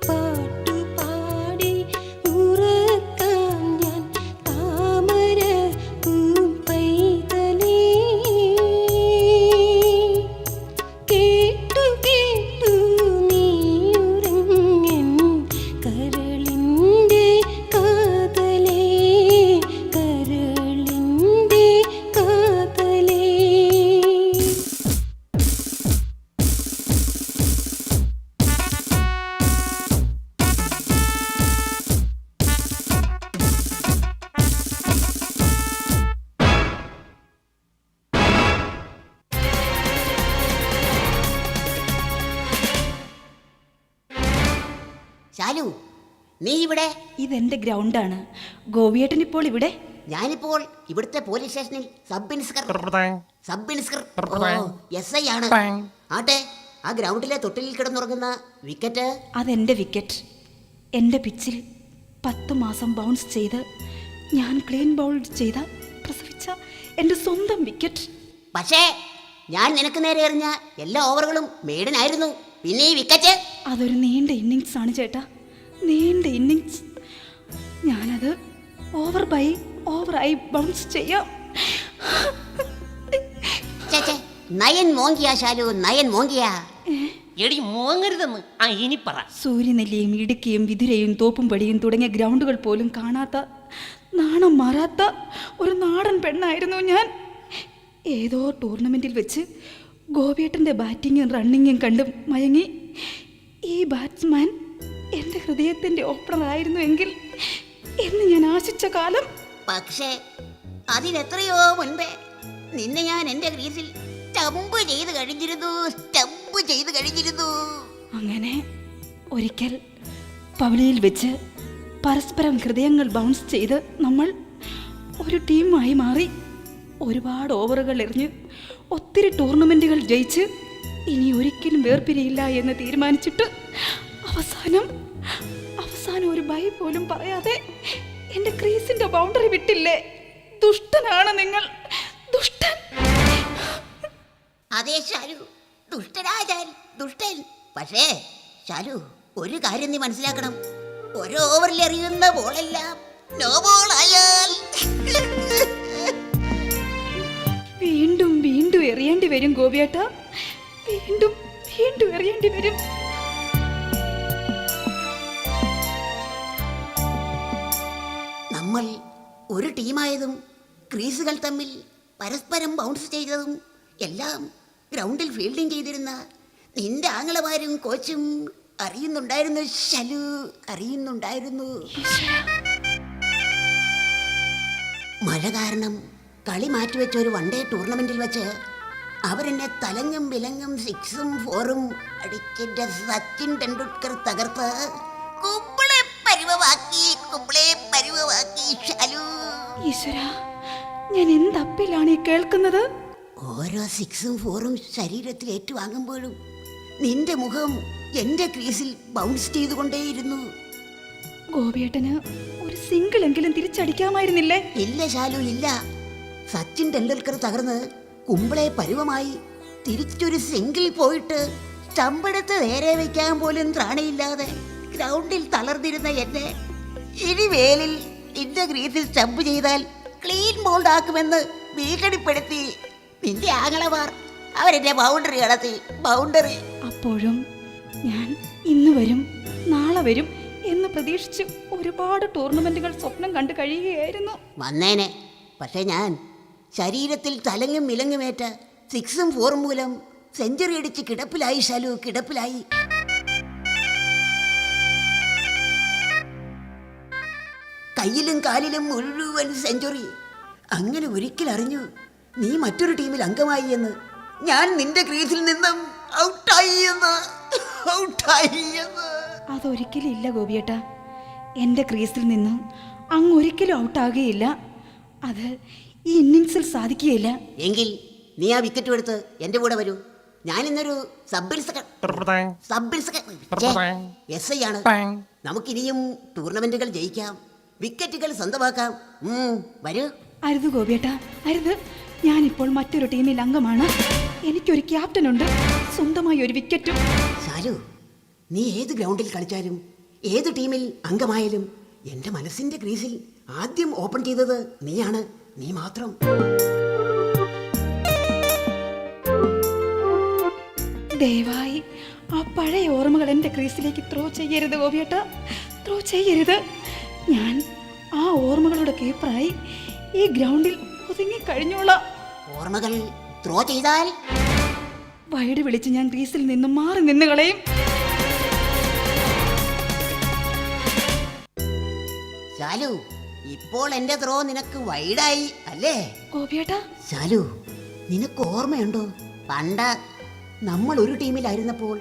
Oh. ഇവിടെ ഇതെന്റെ ഗ്രൗണ്ടാണ്. ഗോപിയേട്ടൻ ഇപ്പോൾ ഇവിടെ? ഞാനിപ്പോൾ ഇവിടുത്തെ പോലീസ് സ്റ്റേഷനിൽ sub inspector. Sub inspector. S I ആണ്. ആട്ടെ ആ ഗ്രൗണ്ടിലെ തൊട്ടിലിൽ കിടന്നുറങ്ങുന്ന വിക്കറ്റ്? അതെന്റെ വിക്കറ്റ്. എന്റെ പിച്ചിൽ പത്ത് മാസം ബൗൺസ് ചെയ്ത് ഞാൻ ക്ലീൻ ബൗൾ ചെയ്ത പ്രസവിച്ച എന്റെ സ്വന്തം വിക്കറ്റ്. പക്ഷേ ഞാൻ നിനക്ക് നേരെ എറിഞ്ഞ എല്ലാ ഓവറുകളും മേഡനായിരുന്നു പിന്നെ ഈ വിക്കറ്റ്? അതൊരു നീണ്ട ഇന്നിങ്സ് ആണ് ചേട്ടാ. നീണ്ട ഇന്നിങ്സ് ഞാനത് ഓവർ ബൈ ഓവറായി ബൗൺസ് ചെയ്യാം. നയൻ മോങ്കിയാ ശാലു നയൻ മോങ്കിയാ. എടി മോങ്ങരുതെന്ന്. ആ ഇനി പറ. സൂര്യനെല്ലിയും ഇടുക്കിയും വിതുരയും തോപ്പുംപടിയും തുടങ്ങിയ ഗ്രൗണ്ടുകൾ പോലും കാണാത്ത നാണം മാറാത്ത ഒരു നാടൻ പെണ്ണായിരുന്നു ഞാൻ. ഏതോ ടൂർണമെന്റിൽ വെച്ച് ഗോപിയേട്ടന്റെ ബാറ്റിങ്ങും റണ്ണിങ്ങും കണ്ടും മയങ്ങി. ഈ ബാറ്റ്സ്മാൻ എന്റെ ഹൃദയത്തിന്റെ ഓപ്പണറായിരുന്നു എങ്കിൽ എന്ന് ഞാൻ ആശിച്ച കാലം. പക്ഷേ അതിനെത്രയോ മുൻപേ നിന്നെ ഞാൻ എന്റെ ക്രീസിൽ സ്റ്റംപ് ചെയ്ത് കഴിഞ്ഞിരുന്നു സ്റ്റംപ് ചെയ്ത് കഴിഞ്ഞിരുന്നു. അങ്ങനെ ഒരിക്കൽ പവലിയിൽ വെച്ച് പരസ്പരം ഹൃദയങ്ങൾ ബൗൺസ് ചെയ്ത് നമ്മൾ ഒരു ടീമായി മാറി ഒരുപാട് ഓവറുകൾ എറിഞ്ഞ് ഒത്തിരി ടൂർണമെന്റുകൾ ജയിച്ച് ഇനി ഒരിക്കലും വേർപിരിയില്ല എന്ന് തീരുമാനിച്ചിട്ട് അവസാനം അവസാനം ഒരു ബൈ പോലും പറയാതെ എന്റെ ക്രീസിന്റെ ബൗണ്ടറി വിട്ടില്ലേ? ദുഷ്ടനാണ് നിങ്ങൾ. ദുഷ്ടൻ. അതെ ശാലു ദുഷ്ടരാജാൻ ദുഷ്ടൻ. പക്ഷേ ശാലു ഒരു കാര്യം നീ മനസ്സിലാക്കണം. ഒരു ഓവറിൽ എറിയുന്ന ബോളെല്ലാം നോ ബോൾ ആയാൽ. വീണ്ടും വീണ്ടും എറിയേണ്ടി വരും ഗോപിയേട്ട. വീണ്ടും വീണ്ടും എറിയേണ്ടി വരും. ഒരു ടീമായതും ക്രീസുകൾ തമ്മിൽ പരസ്പരം ബൗൺസ് ചെയ്തതും എല്ലാം ഗ്രൗണ്ടിൽ ഫീൽഡിംഗ് ചെയ്തിരുന്ന നിന്റെ ആങ്ങളമാരും കോച്ചും അറിയുന്നുണ്ടായിരുന്നു. ശലു അറിയുന്നുണ്ടായിരുന്നു. മഴ കാരണം കളി മാറ്റിവെച്ച ഒരു വൺ ഡേ ടൂർണമെന്റിൽ വെച്ച് അവരെന്നെ തലങ്ങും വിലങ്ങും സിക്സും ഫോറും അടിക്കിന്റെ സച്ചിൻ ടെണ്ടുൽക്കർ തകർത്ത് കുമ്പിളെ പരിവമാക്കി കുമ്പിളെ പരിവമാക്കി. ശാലു ഈശ്വര ഞാൻ എന്തപ്പിലാണ് ഈ കേൾക്കുന്നത്? ഓരോ സിക്സും ഫോറും ശരീരത്തിൽ ഏറ്റുവാങ്ങുമ്പോഴും നിന്റെ മുഖം എന്റെ ക്രീസിൽ ബൗൺസ് ചെയ്തുകൊണ്ടേയിരുന്നു. ഗോപിയേട്ടന് ഒരു സിംഗിൾ എങ്കിലും തിരിച്ചടിക്കാമായിരുന്നില്ലേ? ഇല്ല ശാലു ഇല്ല. സച്ചിൻ ടെണ്ടുൽക്കർ തകർന്ന് കുമ്പളെ പരുവമായി തിരിച്ചൊരു സിംഗിൾ പോയിട്ട് സ്റ്റമ്പെടുത്ത് നേരെ വെക്കാൻ പോലും ത്രാണിയില്ലാതെ ഗ്രൗണ്ടിൽ തളർന്നിരുന്ന എന്നെ ഇനി വേലിൽ നിന്റെ ഗ്രീസിൽ സ്റ്റമ്പ് ചെയ്താൽ ക്ലീൻ ബോൾഡ് ആക്കുമെന്ന് ഭീഷണിപ്പെടുത്തി നിന്റെ ആങ്ങളമാർ അവരെന്നെ ബൗണ്ടറി കടത്തി ബൗണ്ടറി അപ്പോഴും ഞാൻ ഇന്ന് വരും നാളെ വരും എന്ന് പ്രതീക്ഷിച്ച് ഒരുപാട് ടൂർണമെന്റുകൾ സ്വപ്നം കണ്ടു കഴിയുകയായിരുന്നു. വന്നേനെ. പക്ഷെ ഞാൻ ശരീരത്തിൽ തലങ്ങും മിലങ്ങുമേറ്റ സിക്സും ഫോറും മൂലം സെഞ്ചുറി അടിച്ച് കിടപ്പിലായി ശാലു കിടപ്പിലായി. കയ്യിലും കാലിലും മുഴുവൻ സെഞ്ചുറി അങ്ങനെ ഒരിക്കൽ അറിഞ്ഞു നീ മറ്റൊരു ടീമിൽ അംഗമായി എന്ന്. ഞാൻ നിന്റെ ക്രീസിൽ നിന്നും ഔട്ടായി എന്ന്. ഔട്ടായി എന്ന്. അതൊരിക്കലും ഇല്ല ഗോപിയേട്ട. എന്റെ ക്രീസിൽ നിന്നും അങ്ങ് ഒരിക്കലും ഔട്ടാകുകയില്ല അത് ഈ ഇന്നിങ്സിൽ സാധിക്കുകയില്ല. എങ്കിൽ നീ ആ വിക്കറ്റ് എടുത്ത് എന്റെ കൂടെ വരൂ. ഞാൻ ഇന്നൊരു sub inspector sub inspector S I ആണ്. നമുക്കിനിയും ടൂർണമെന്റുകൾ ജയിക്കാം. വിക്കറ്റുകൾ സ്വന്തമാക്കാം. വരൂ. അരുത് ഗോപിയേട്ട അരുത്. ഞാനിപ്പോൾ മറ്റൊരു ടീമിൽ അംഗമാണ്. എനിക്കൊരു ക്യാപ്റ്റൻ ഉണ്ട് സ്വന്തമായി ഒരു വിക്കറ്റും. ശാലു നീ ഏത് ഗ്രൗണ്ടിൽ കളിച്ചാലും ഏത് ടീമിൽ അംഗമായാലും എന്റെ മനസ്സിന്റെ ക്രീസിൽ ആദ്യം ഓപ്പൺ ചെയ്തത് നീയാണ്. നീ മാത്രം. ദയവായി ആ പഴയ ഓർമ്മകൾ എന്റെ ക്രീസിലേക്ക് ത്രോ ചെയ്യരുത് ഗോപിയേട്ട. ത്രോ ചെയ്യരുത്. ഞാൻ ഓർമ്മകളുടെ കീപ്പറായി ഈ ഗ്രൗണ്ടിൽ ഒതുങ്ങി കഴിഞ്ഞോളാം. ഓർമ്മകൾ ത്രോ ചെയ്താൽ? വൈഡ് വിളിച്ച് ഞാൻ ക്രീസിൽ നിന്നും മാറി നിന്ന് കളയും. ശാലു ഇപ്പോൾ എന്റെ ത്രോ നിനക്ക് വൈഡായി അല്ലേ? ഗോപിയേട്ടാ? ശാലു നിനക്ക് ഓർമ്മയുണ്ടോ? പണ്ട നമ്മൾ ഒരു ടീമിലായിരുന്നപ്പോൾ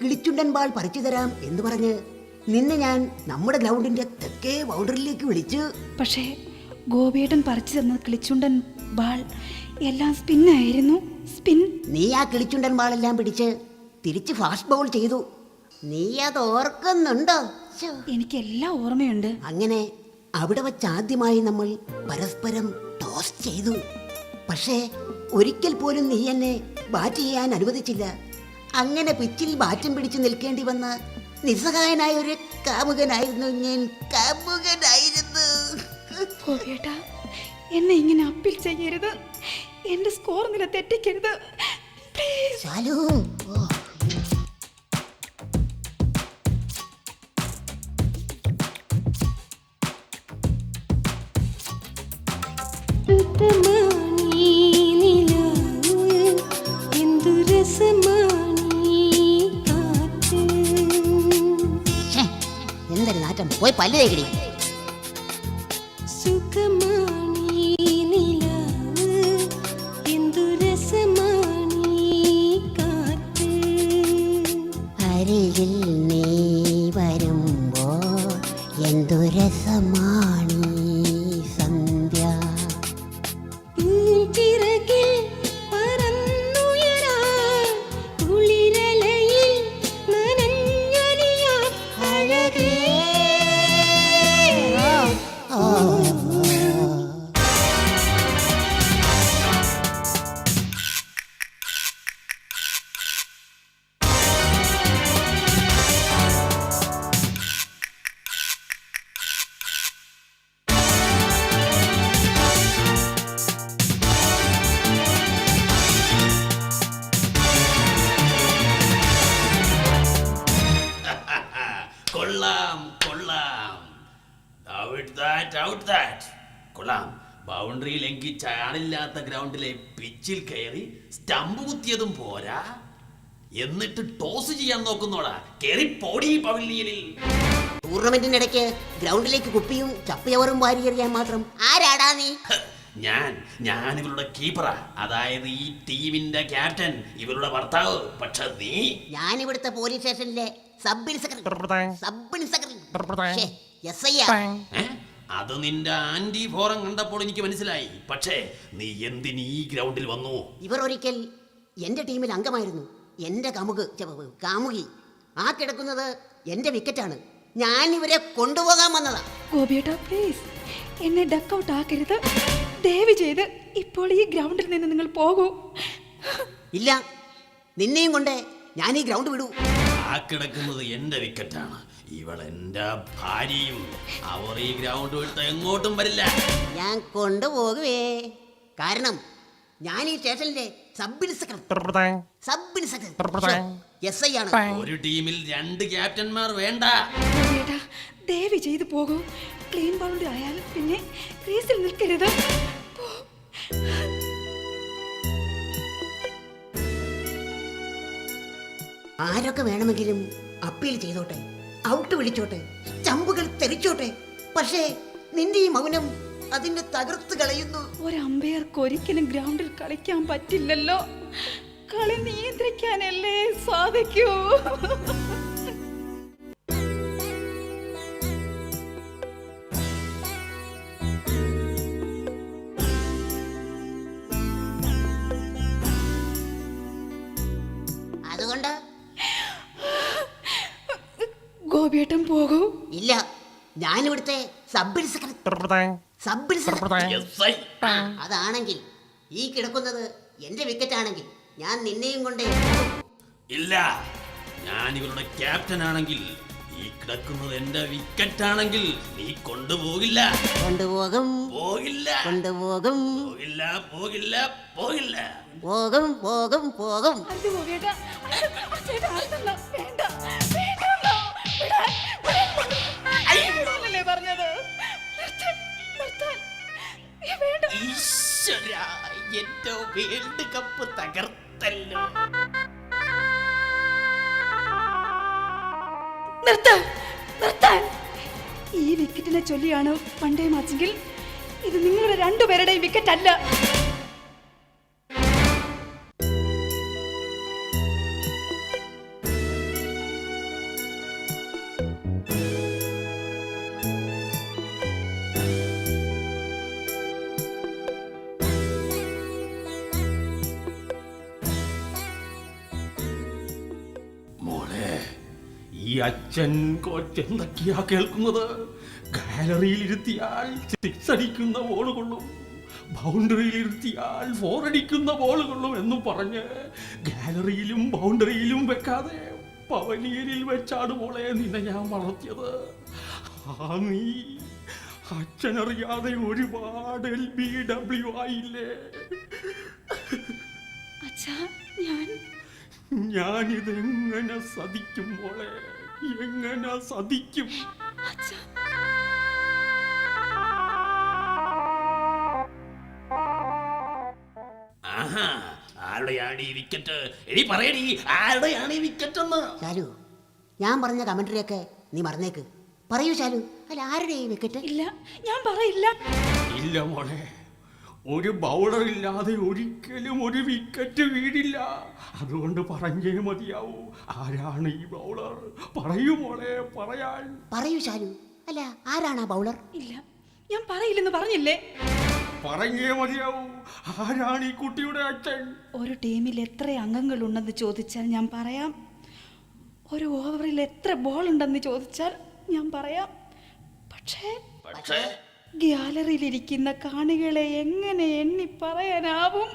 കിളിച്ചുണ്ടൻ ബാൾ പറിച്ചു തരാം എന്ന് പറഞ്ഞ് നിന്നെ ഞാൻ നമ്മുടെ ഗ്രൗണ്ടിന്റെ തെക്കേ ബൗണ്ടറിയിലേക്ക് വിളിച്ചു പക്ഷേ ഗോപിയേട്ടൻ പറിച്ചു തന്ന കിളിച്ചുണ്ടൻ ബാൾ എല്ലാം സ്പിന്നായിരുന്നു. സ്പിൻ. നീ ആ കിളിച്ചുണ്ടൻ ബാൾ എല്ലാം പിടിച്ച് തിരിച്ച് ഫാസ്റ്റ് ബൗൾ ചെയ്തു. നീ അത് ഓർക്കുന്നുണ്ടോ? എനിക്ക് എനിക്കെല്ലാം ഓർമ്മയുണ്ട്. അങ്ങനെ അവിടെ വച്ച് ആദ്യമായി നമ്മൾ പരസ്പരം ടോസ് ചെയ്തു. പക്ഷേ ഒരിക്കൽ പോലും നീ എന്നെ ബാറ്റ് ചെയ്യാൻ അനുവദിച്ചില്ല. അങ്ങനെ പിച്ചിൽ ബാറ്റും പിടിച്ച് നിൽക്കേണ്ടി വന്ന നിസ്സഹായനായ ഒരു കാമുകനായിരുന്നു ഞാൻ. കാമുകനായിരുന്നു. ഗോപിയേട്ട എന്നെ ഇങ്ങനെ അപ്പീൽ ചെയ്യരുത്. എന്റെ സ്കോർ നില തെറ്റിക്കരുത്. പ്ലീസ് ശാലു പോയി പല്ല് തേക്കടി ആളില്ലാത്ത ഗ്രൗണ്ടിലെ പിച്ചിൽ കയറി സ്റ്റമ്പ് കുത്തിയതും പോരാ. എന്നിട്ട് ടോസ് ചെയ്യാൻ നോക്കുന്നോടാ. കയറി പോടി പവിലിയനിൽ. ടൂർണമെന്റിനിടയ്ക്ക് ഗ്രൗണ്ടിലേക്ക് കുപ്പിയും ചപ്പയവറും വാരിയെറിയാൻ മാത്രം ആരാടാ നീ? ഞാൻ ഞാൻ ഇവരുടെ കീപ്പറാ അതായത് ഈ ടീമിന്റെ ക്യാപ്റ്റൻ ഇവരുടെ ഭർത്താവ്. പക്ഷെ നീ? ഞാൻ ഇവിടുത്തെ പോലീസ് സ്റ്റേഷനിലെ sub inspector sub inspector S I ഏ? അത് നിന്റെ ആന്റി ഫോറം കണ്ടപ്പോൾ എനിക്ക് മനസ്സിലായി. പക്ഷേ നീ എന്തിന് ഈ ഗ്രൗണ്ടിൽ വന്നു? ഇവർ ഒരിക്കൽ എന്റെ ടീമിൽ അംഗമായിരുന്നു. എന്റെ കമുക് കാമുകി. ആ കിടക്കുന്നത് എന്റെ വിക്കറ്റാണ്. ഞാൻ ഇവരെ കൊണ്ടുപോകാൻ വന്നതാ. ഗോപിയേട്ടാ പ്ലീസ് എന്നെ ഡക്ക് ഔട്ട് ആക്കരുത്. ദയവ് ചെയ്ത് ഇപ്പോൾ ഈ ഗ്രൗണ്ടിൽ നിന്ന് നിങ്ങൾ പോകൂ. ഇല്ല. നിന്നെയും കൊണ്ടേ ഞാൻ ഈ ഗ്രൗണ്ട് വിടൂ. ആ കിടക്കുന്നത് എന്റെ വിക്കറ്റാണ്. ഇവൾ എന്റെ ഭാര്യയും അവർ ഈ ഗ്രൗണ്ട് വിട്ട് എങ്ങോട്ടും വരില്ല. ഞാൻ കൊണ്ടുപോകുവേ. കാരണം ഞാൻ ഈ സ്റ്റേഷനിലെ sub inspector. Sub inspector. S I ആണ്. ഒരു ടീമിൽ രണ്ട് ക്യാപ്റ്റന്മാർ വേണ്ട. ഗോപിയേട്ട ദയവ് ചെയ്ത് പോകൂ. ക്ലീൻ ബൗണ്ട് ആയാൽ പിന്നെ ക്രീസിൽ നിൽക്കരുത്. ആരൊക്കെ വേണമെങ്കിലും അപ്പീൽ ചെയ്തോട്ടെ. ഔട്ട് വിളിച്ചോട്ടെ. ചമ്പുകൾ തെറിച്ചോട്ടെ. പക്ഷേ നിന്റെ ഈ മൗനം അതിനെ തകർത്ത് കളയുന്നു. ഒരമ്പയർക്ക് ഒരിക്കലും ഗ്രൗണ്ടിൽ കളിക്കാൻ പറ്റില്ലല്ലോ. കളി നിയന്ത്രിക്കാനല്ലേ സാധിക്കൂ. പോകൂ? ഇല്ല ഞാനിവിടുത്തെ സബ് ഇൻസ്പെക്ടർ സബ് അതാണെങ്കിൽ ഈ കിടക്കുന്നത് എന്റെ വിക്കറ്റ് ആണെങ്കിൽ ഞാൻ നിന്നെയും കൊണ്ട് ഇല്ല ഞാൻ ഇവരുടെ ക്യാപ്റ്റൻ ആണെങ്കിൽ ഈ കിടക്കുന്നത് എന്റെ വിക്കറ്റ് ആണെങ്കിൽ നീ കൊണ്ടുപോകില്ല. കൊണ്ടുപോകും. പോകില്ല. കൊണ്ടുപോകും. പോകില്ല പോകില്ല പോകില്ല. പോകും പോകും പോകും. ഈശ്വര എന്റെ വേൾഡ് കപ്പ് തകർത്തല്ലോ. നിർത്താൻ നിർത്താൻ ഈ വിക്കറ്റിനെ ചൊല്ലിയാണ് പണ്ടേ മാച്ചെങ്കിൽ ഇത് നിങ്ങളുടെ രണ്ടുപേരുടെയും വിക്കറ്റ് അല്ല. അച്ഛൻ കൊച്ചെന്തൊക്കെയാ കേൾക്കുന്നത്. ഗാലറിയിൽ ഇരുത്തിയാൽ സിക്സ് അടിക്കുന്ന ബോളുകൊള്ളും ബൗണ്ടറിയിൽ ഇരുത്തിയാൽ ഫോർ അടിക്കുന്ന ബോൾ എന്ന് പറഞ്ഞ് ഗാലറിയിലും ബൗണ്ടറിയിലും വെക്കാതെ പവലിയനിൽ വെച്ചാണ് മോളെ നിന്നെ ഞാൻ വളർത്തിയത്. ആ നീ അച്ഛനറിയാതെ ഒരുപാട് എൽ ബി ഡബ്ല്യു ആയില്ലേ ഞാൻ ഞാനിതെങ്ങനെ സതിക്കും മോളെ? എങ്ങനെ സതിക്കും ആഹാ ആരുടെയാണ് ഈ വിക്കറ്റ്? എടി പറയടി ആരുടെയാണ് ഈ വിക്കറ്റ് എന്ന് ശാലു ഞാൻ പറഞ്ഞ കമന്ററിയൊക്കെ നീ മറന്നേക്ക്. പറയൂ ശാലു അല്ല ആരുടെ ഈ വിക്കറ്റ്? ഇല്ല ഞാൻ പറയില്ല. ഇല്ല മോളെ. ഒരു ബൗളർ ഇല്ലാതെ ഒരിക്കലും ഒരു വിക്കറ്റ് വീടില്ല അതുകൊണ്ട് പറഞ്ഞേ മതിയാവൂ. ആരാണ് ഈ ബൗളർ? പറയൂ മോളെ പറയാൻ. പറയൂ ശാലു. അല്ല ആരാണ് ആ ബൗളർ? ഇല്ല ഞാൻ പറയില്ലെന്ന് പറഞ്ഞില്ലേ? പറഞ്ഞേ മതിയാവൂ. ആരാണ് ഈ കുട്ടിയുടെ അച്ഛൻ? ഒരു ടീമിൽ എത്ര അംഗങ്ങൾ ഉണ്ടെന്ന് ചോദിച്ചാൽ ഞാൻ പറയാം. ഒരു ഓവറിൽ എത്ര ബോൾ ഉണ്ടെന്ന് ചോദിച്ചാൽ ഞാൻ പറയാം. പക്ഷേ പക്ഷേ ഗ്യാലറിയിലിരിക്കുന്ന കാണികളെ എങ്ങനെ എണ്ണി പറയാനാവും?